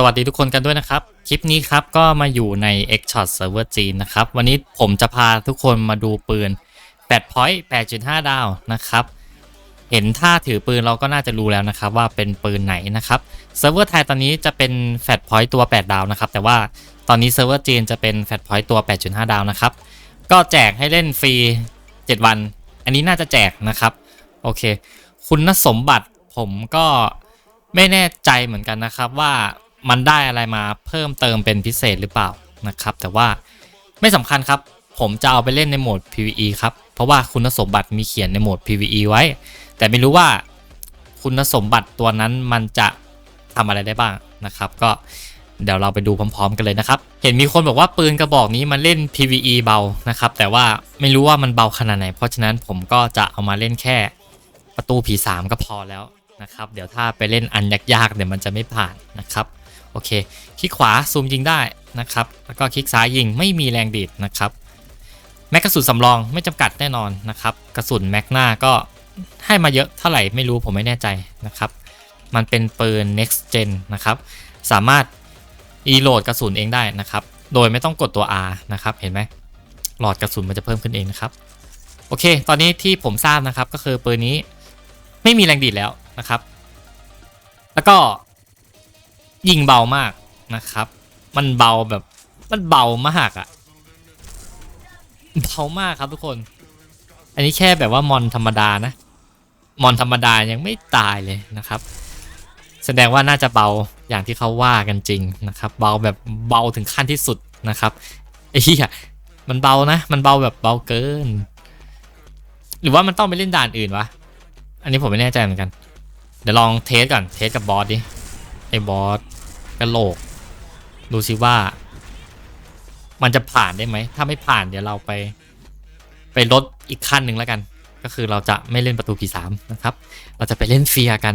สวัสดีทุกคนกันด้วยนะครับ คลิปนี้ครับก็มาอยู่ใน X Shot Server จีนนะครับ วันนี้ผมจะพาทุกคนมาดูปืน8 point 8.5 ดาวนะครับ เห็นท่าถือปืนเราก็น่าจะรู้แล้วนะครับ ว่าเป็นปืนไหนนะครับเซิร์ฟเวอร์ไทยตอนนี้จะเป็นแฟตพอยต์ตัว 8 ดาวนะครับ แต่ว่าตอนนี้เซิร์ฟเวอร์จีนจะเป็นแฟตพอยต์ตัว 8.5 ดาวนะครับ ก็แจกให้เล่นฟรี 7 วัน อันนี้น่าจะแจกนะครับ โอเค คุณสมบัติผมก็ไม่แน่ใจเหมือนกันนะครับว่า มันได้อะไรมาเพิ่มเติมเป็นพิเศษหรือเปล่านะครับ แต่ว่าไม่สำคัญครับ ผมจะเอาไปเล่นในโหมด PVE ครับ เพราะว่าคุณสมบัติมีเขียนในโหมด PVE ไว้ แต่ไม่รู้ว่าคุณสมบัติตัวนั้นมันจะทำอะไรได้บ้างนะครับ ก็เดี๋ยวเราไปดูพร้อม ๆ กันเลยนะครับ เห็นมีคนบอกว่าปืนกระบอกนี้มันเล่น PVE เบานะครับ แต่ว่าไม่รู้ว่ามันเบาขนาดไหน เพราะฉะนั้นผมก็จะเอามาเล่นแค่ประตูผีสามก็พอแล้วนะครับ เดี๋ยวถ้าไปเล่นอันยากๆเดี๋ยวมันจะไม่ผ่านนะครับ อเค คลิกขวาซูมยิงได้นะครับ แล้วก็คลิกซ้ายยิงไม่มีแรงดีดนะครับ แม็กกระสุนสำรองไม่จำกัดแน่นอนนะครับ กระสุนแม็กหน้าก็ให้มาเยอะเท่าไหร่ไม่รู้ผมไม่แน่ใจนะครับ มันเป็นปืน next gen นะครับ สามารถ reload กระสุนเองได้นะครับ โดยไม่ต้องกดตัว R นะครับ เห็นไหมหลอดกระสุนมันจะเพิ่มขึ้นเองนะครับ โอเค ตอนนี้ที่ผมทราบนะครับก็คือปืนนี้ไม่มีแรงดีดแล้วนะครับ แล้วก็ ยิงเบามากนะครับ มันเบาแบบมันเบามากอะเบามากครับทุกคน อันนี้แค่แบบว่ามอนธรรมดานะ มอนธรรมดายังไม่ตายเลยนะครับ แสดงว่าน่าจะเบาอย่างที่เขาว่ากันจริงนะครับ เบาแบบเบาถึงขั้นที่สุดนะครับไอ้เหี้ยมันเบานะ มันเบาแบบเบาเกิน หรือว่ามันต้องไปเล่นด่านอื่นวะ อันนี้ผมไม่แน่ใจเหมือนกัน เดี๋ยวลองเทสก่อน เทสกับบอสดิ ไอ้บอสกระโหลก ดูซิว่า มันจะผ่านได้ไหม ถ้าไม่ผ่านเดี๋ยวเราไป ไปลดอีกขั้นหนึ่งแล้วกัน ก็คือเราจะไม่เล่นประตูผีสามนะครับ เราจะไปเล่นเฟียกัน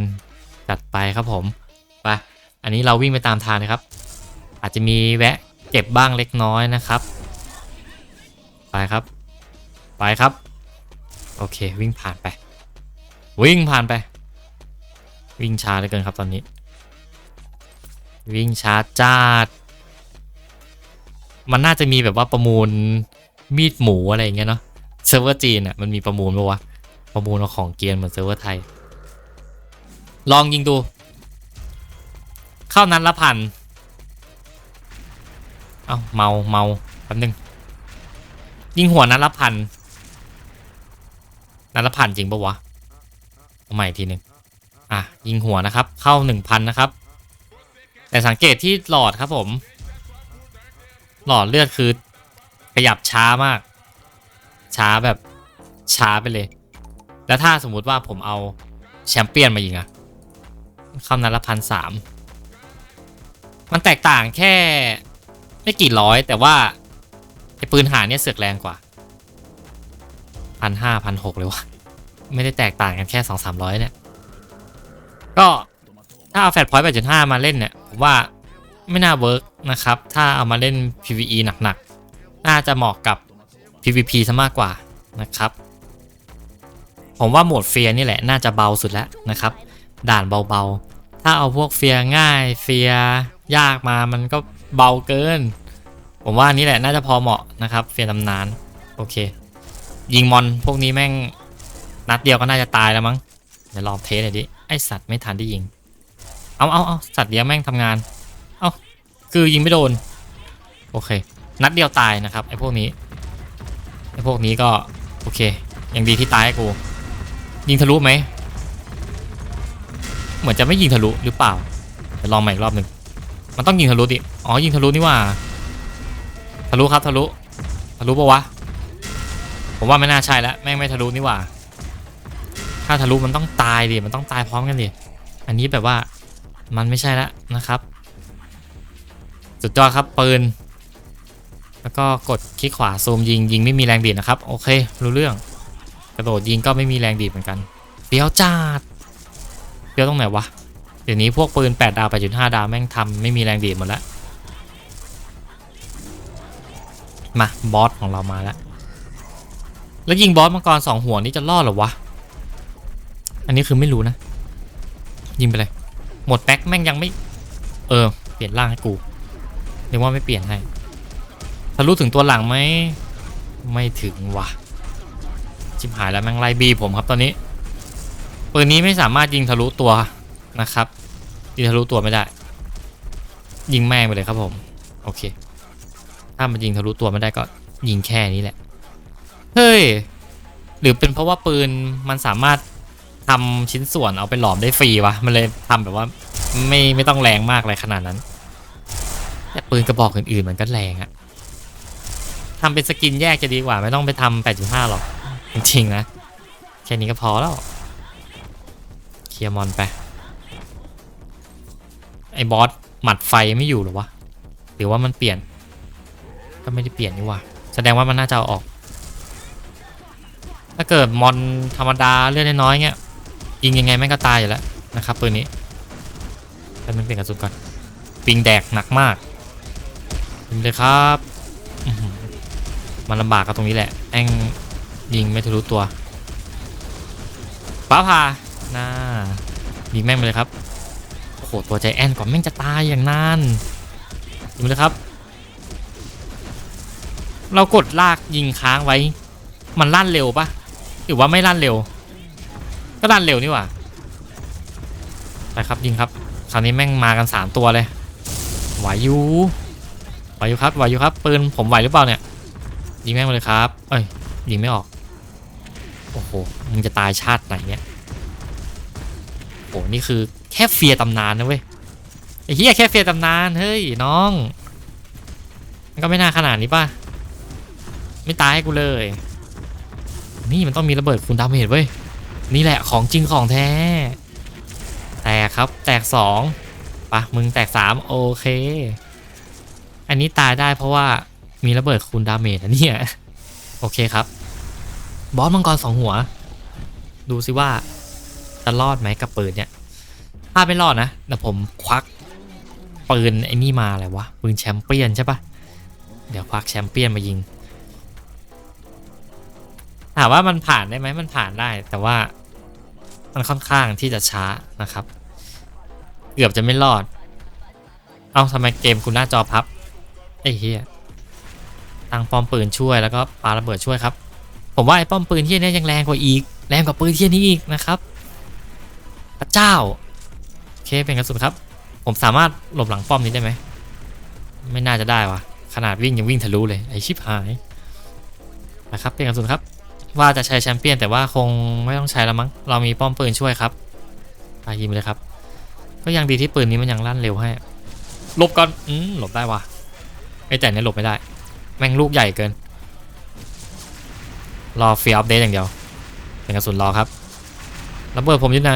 จัดไปครับผม ไป อันนี้เราวิ่งไปตามทางนะครับ อาจจะมีแวะเก็บบ้างเล็กน้อยนะครับ ไปครับ ไปครับ โอเค วิ่งผ่านไป วิ่งผ่านไป วิ่งช้าเหลือเกินครับตอนนี้ วิ่งชา้าจ้าด มันน่าจะมีแบบว่าประมูลมีดหมูอะไรอย่างเงี้ยเนาะเซิร์ฟเวอร์จีนอะมันมีประมูลปะวะ ประมูลเอาของเกียร์เหมือนเซิร์ฟเวอร์ไทย ลองยิงดู เข้านัดละพัน เอ้าเมาเมาแป๊บนึง ยิงหัวนัดละพัน นัดละพันจริงปะวะเอาใหม่อีกทีหนึ่งอะยิงหัวนะครับ เข้าหนึ่งพันนะครับ แต่สังเกตที่หลอดครับผม หลอดเลือดคือขยับช้ามาก ช้าแบบช้าไปเลย แล้วถ้าสมมุติว่าผมเอาแชมเปี้ยนมายิงอะเข้านัดละพันสามมันแตกต่างแค่ไม่กี่ร้อย แต่ว่าไอ้ปืนหาเนี่ยเสือกแรงกว่าพันห้าพันหกเลยวะไม่ได้แตกต่างกันแค่สองสามร้อยเนี่ย ก็ถ้าเอาแฟลตพอยต์แปดจุดห้ามาเล่นเนี่ย ว่าไม่น่าเวิร์กนะครับ ถ้าเอามาเล่น PVE หนักๆ น่าจะเหมาะกับ PVP ซะมากกว่านะครับ ผมว่าโหมดเฟียนี่แหละน่าจะเบาสุดแล้วนะครับ ด่านเบาๆ ถ้าเอาพวกเฟียง่ายเฟียยากมามันก็เบาเกิน ผมว่านี่แหละน่าจะพอเหมาะนะครับเฟียตำนานโอเค ยิงมอนพวกนี้แม่งนัดเดียวก็น่าจะตายแล้วมั้งเดี๋ยวลองเทสหน่อยดิไอสัตว์ไม่ทันได้ยิง เอาเอาเอาสัตว์เลี้ยงแม่งทำงาน เอาคือยิงไม่โดน โอเค นัดเดียวตายนะครับไอ้พวกนี้ไอ้พวกนี้ก็โอเคยังดีที่ตายให้กู ยิงทะลุไหม เหมือนจะไม่ยิงทะลุหรือเปล่าเดี๋ยวลองใหม่อีกรอบหนึ่งมันต้องยิงทะลุดิ อ๋อยิงทะลุนี่ว่า ทะลุครับทะลุ ทะลุปะวะ ผมว่าไม่น่าใช่แล้วแม่งไม่ทะลุนี่ว่า ถ้าทะลุมันต้องตายดิ มันต้องตายพร้อมกันดิ อันนี้แบบว่า มันไม่ใช่แล้วนะครับสุดยอดครับปืน แล้วก็กดคลิกขวาซูมยิงยิงไม่มีแรงดีดนะครับ โอเค รู้เรื่อง กระโดดยิงก็ไม่มีแรงดีดเหมือนกันเฟี้ยวจัดเฟี้ยวตรงไหนวะเดี๋ยวนี้พวกปืน 8 ดาว 8.5 ดาวแม่งทำไม่มีแรงดีดหมดแล้วมาบอสของเรามาแล้ว แล้วยิงบอสมังกรสองหัวนี่จะรอดหรอวะ อันนี้คือไม่รู้นะ ยิงไปเลย หมดแม็กแม่งยังไม่ เออ เปลี่ยนร่างให้กูนึกว่าไม่เปลี่ยนให้ทะลุถึงตัวหลังไหมไม่ถึงว่ะชิบหายแล้วแม่งไล่บีผมครับตอนนี้ปืนนี้ไม่สามารถยิงทะลุตัวนะครับยิงทะลุตัวไม่ได้ ยิงแม่งไปเลยครับผม โอเค ถ้ามันยิงทะลุตัวไม่ได้ก็ยิงแค่นี้แหละ เฮ้ย หรือเป็นเพราะว่าปืนมันสามารถ ทำชิ้นส่วนเอาไปหลอมได้ฟรีวะ มันเลยทำแบบว่าไม่ไม่ต้องแรงมากอะไรขนาดนั้น แต่ปืนกระบอกอื่นๆมันก็แรงอะทำเป็นสกินแยกจะดีกว่า ไม่ต้องไปทำ8.5 หรอก จริงๆนะ แค่นี้ก็พอแล้ว เคลียร์มอนไป ไอ้บอสหมัดไฟไม่อยู่หรอวะ หรือว่ามันเปลี่ยน ก็ไม่ได้เปลี่ยนนี่ว่าแสดงว่ามันน่าจะเอาออก ถ้าเกิดมอนธรรมดาเลือดน้อยเงี้ย ยิงยังไงแม่งก็ตายอยู่แล้วนะครับปืนนี้แต่มันเปลี่ยนกระสุนก่อน ปิงแดกหนักมากยิงเลยครับมันลำบากกับตรงนี้แหละ แองยิงไม่ทะลุตัวฟ้าผ่าน่ายิงแม่งไปเลยครับโอ้โหตัวใจแอนก่อนแม่งจะตายอย่างนานยิงเลยครับ เรากดลากยิงค้างไว้ มันลั่นเร็วปะหรือว่าไม่ลั่นเร็ว ก็ลั่นเร็วนี่หว่าไปครับยิงครับ คราวนี้แม่งมากันสามตัวเลยไหวอยู่ไหวอยู่ครับไหวอยู่ครับปืนผมไหวหรือเปล่าเนี่ยยิงแม่งมาเลยครับ เอ้ยยิงไม่ออกโอ้โหมึงจะตายชาติไหนเนี่ยโอ้โหนี่คือแค่เฟียตำนานนะเว้ยไอ้เหี้ยแค่เฟียตำนานเฮ้ยน้องมันก็ไม่น่าขนาดนี้ป่ะไม่ตายให้กูเลย นี่มันต้องมีระเบิดคูณดาเมจเว้ย นี่แหละของจริงของแท้ แตกครับแตกสองปะมึงแตกสามโอเค อันนี้ตายได้เพราะว่ามีระเบิดคูณดาเมจนะเนี่ย โอเคครับ บอสมังกรสองหัว ดูสิว่าจะรอดไหมกับปืนเนี่ย ถ้าไม่รอดนะเดี๋ยวผมควักปืนไอ้นี่มาอะไรวะ ปืนแชมเปี้ยนใช่ปะเดี๋ยวควักแชมเปี้ยนมายิงถามว่ามันผ่านได้ไหมมันผ่านได้ แต่ว่า มันค่อนข้างที่จะช้านะครับ เกือบจะไม่รอด เอ้าทำไมเกมคุณหน้าจอพับไอ้เฮียตั้งป้อมปืนช่วยแล้วก็ปาระเบิดช่วยครับ ผมว่าไอ้ป้อมปืนที่นี่ยังแรงกว่าอีก แรงกว่าปืนที่นี้อีกนะครับพระเจ้าโอเคเป็นกระสุนครับ ผมสามารถหลบหลังป้อมนี้ได้ไหมไม่น่าจะได้วะขนาดวิ่งยังวิ่งทะลุเลยไอชิบหายนะครับเป็นกระสุนครับ ว่าจะใช้แชมเปี้ยนแต่ว่าคงไม่ต้องใช้แล้วมั้ง เรามีป้อมปืนช่วยครับไปยิงเลยครับ ก็ยังดีที่ปืนนี้มันยังลั่นเร็วให้ หลบก่อน อืมหลบได้ว่ะไอแต่เนี่ยหลบไม่ได้ แม่งลูกใหญ่เกิน รอฟียร์อัปเดตอย่างเดียว เป็นกระสุนรอครับระเบิดผมอยู่ไหน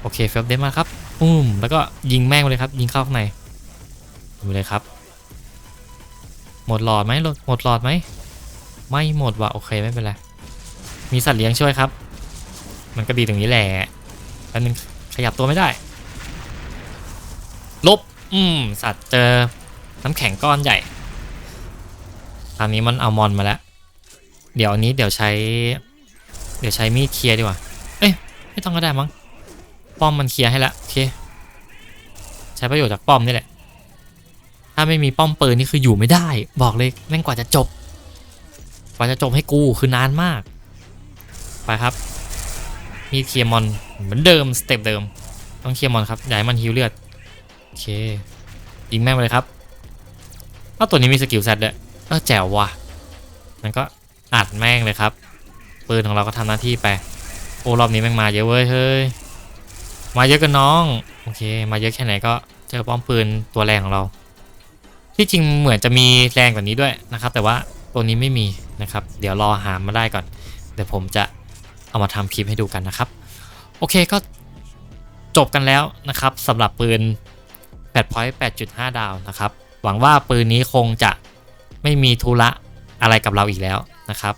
โอเคฟียร์อัปเดตมาครับอืมแล้วก็ยิงแม่งเลยครับ ยิงเข้าข้างในดูเลยครับ หมดหลอดไหมหมดหลอดไหม ไม่หมดว่ะโอเคไม่เป็นไร มีสัตว์เลี้ยงช่วยครับ มันก็ดีตรงนี้แหละแล้วนึงขยับตัวไม่ได้ ลบ อืม สัตว์เจอ น้ำแข็งก้อนใหญ่ตอนนี้มันเอามอนมาแล้ว เดี๋ยวอันนี้เดี๋ยวใช้ เดี๋ยวใช้มีดเคลียร์ดีกว่า เอ้ยไม่ต้องก็ได้มั้ง ป้อมมันเคลียร์ให้ละโอเค ใช้ประโยชน์จากป้อมนี่แหละ ถ้าไม่มีป้อมปืนนี่คืออยู่ไม่ได้ บอกเลยแม่งกว่าจะจบ กว่าจะจบให้กูคือนานมาก ไปครับ มีเคลียร์มอนเหมือนเดิมสเต็ปเดิม ต้องเคลียร์มอนครับอย่าให้มันฮิวเลือด โอเค ยิงแม่งไปเลยครับเอ้าตัวนี้มีสกิลแซดด้วยเออแจ๋วว่ะมันก็อัดแม่งเลยครับ ปืนของเราก็ทำหน้าที่ไป โอ้รอบนี้แม่งมาเยอะเว้ยเฮ้ย มาเยอะกันน้อง โอเค มาเยอะแค่ไหนก็เจอป้อมปืนตัวแรงของเรา ที่จริงเหมือนจะมีแรงกว่านี้ด้วยนะครับ แต่ว่า ตัวนี้ไม่มีนะครับ เดี๋ยวรอหามาได้ก่อน เดี๋ยวผมจะเอามาทำคลิปให้ดูกันนะครับ โอเคก็จบกันแล้วนะครับสำหรับปืน8 point 8.5 ดาวนะครับ หวังว่าปืนนี้คงจะไม่มีธุระอะไรกับเราอีกแล้วนะครับ